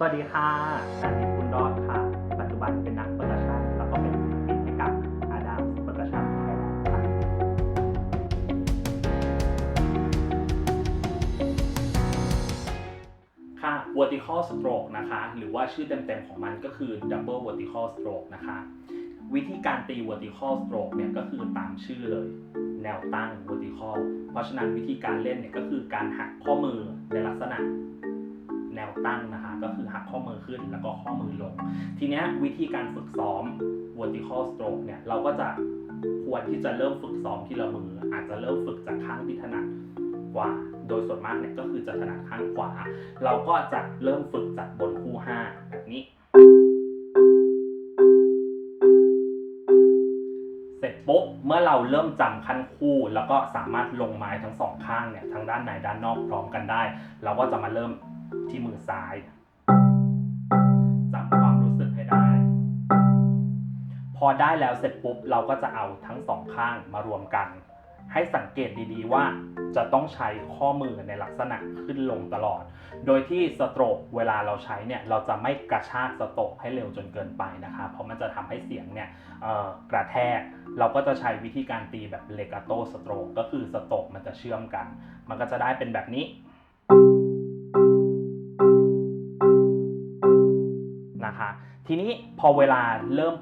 สวัสดีค่ะนันทิคุณรอดค่ะ ปัจจุบันเป็นนักเปร์คัชนแล้วก็เป็นศิลปินให้กับอาดามเปร์คัชนไทยแลนด์ค่ะ ค่ะ vertical stroke นะคะ หรือว่าชื่อเต็มๆของมันก็คือ double vertical stroke นะคะ วิธีการตี vertical stroke เนี่ยก็คือตามชื่อเลย แนวตั้ง vertical เพราะฉะนั้นวิธีการเล่นเนี่ยก็คือการหักข้อมือ ตั้งนะคะ ก็คือหักข้อมือขึ้นแล้วก็ข้อมือลง ทีเนี้ยวิธีการฝึกซ้อม vertical stroke เนี่ยเราก็จะควรที่จะเริ่มฝึกซ้อมที่ละมือ อาจจะเริ่มฝึกจากข้างที่ถนัดกว่าโดยส่วนมากเนี่ยก็คือจะถนัดข้างขวา เราก็จะเริ่มฝึกจากบนคู่5แบบนี้ เสร็จปุ๊บเมื่อเราเริ่มจำขั้นคู่ แล้วก็สามารถลงไม้ทั้งสองข้างเนี่ยทั้งด้านในด้านนอกพร้อมกันได้ เราก็จะมาเริ่ม ที่มือซ้ายจำความรู้สึกให้ได้ พอได้แล้วเสร็จปุ๊บเราก็จะเอาทั้งสองข้างมารวมกัน ให้สังเกตดีๆว่าจะต้องใช้ข้อมือในลักษณะขึ้นลงตลอด โดยที่สโตรกเวลาเราใช้เนี่ยเราจะไม่กระชากสโตรกให้เร็วจนเกินไปนะคะ เพราะมันจะทำให้เสียงเนี่ยกระแทก เราก็จะใช้วิธีการตีแบบเลกาโตสโตรกก็คือสโตรกมันจะเชื่อมกัน มันก็จะได้เป็นแบบนี้ นะคะ ทีนี้พอเวลาเริ่ม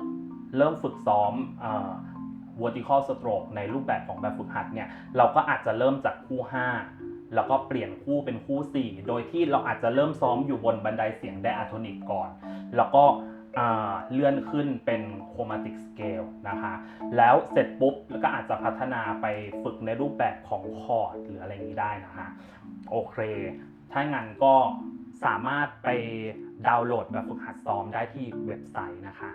เริ่มฝึกซ้อมเอ่อ vertical stroke ในรูปแบบของแบบฝึกหัดเนี่ย เราก็อาจจะเริ่มจากคู่ 5 แล้วก็เปลี่ยนคู่เป็นคู่ 4 โดยที่เราอาจจะเริ่มซ้อมอยู่บนบันไดเสียงไดอะโทนิกก่อน แล้วก็เลื่อนขึ้นเป็น chromatic scale นะคะ แล้วเสร็จปุ๊บ แล้วก็อาจจะพัฒนาไปฝึกในรูปแบบของคอร์ดหรืออะไรนี้ได้นะคะ โอเค ถ้างั้นก็สามารถไป ดาวน์โหลดแบบฝึกหัดซ้อมได้ที่เว็บไซต์นะคะ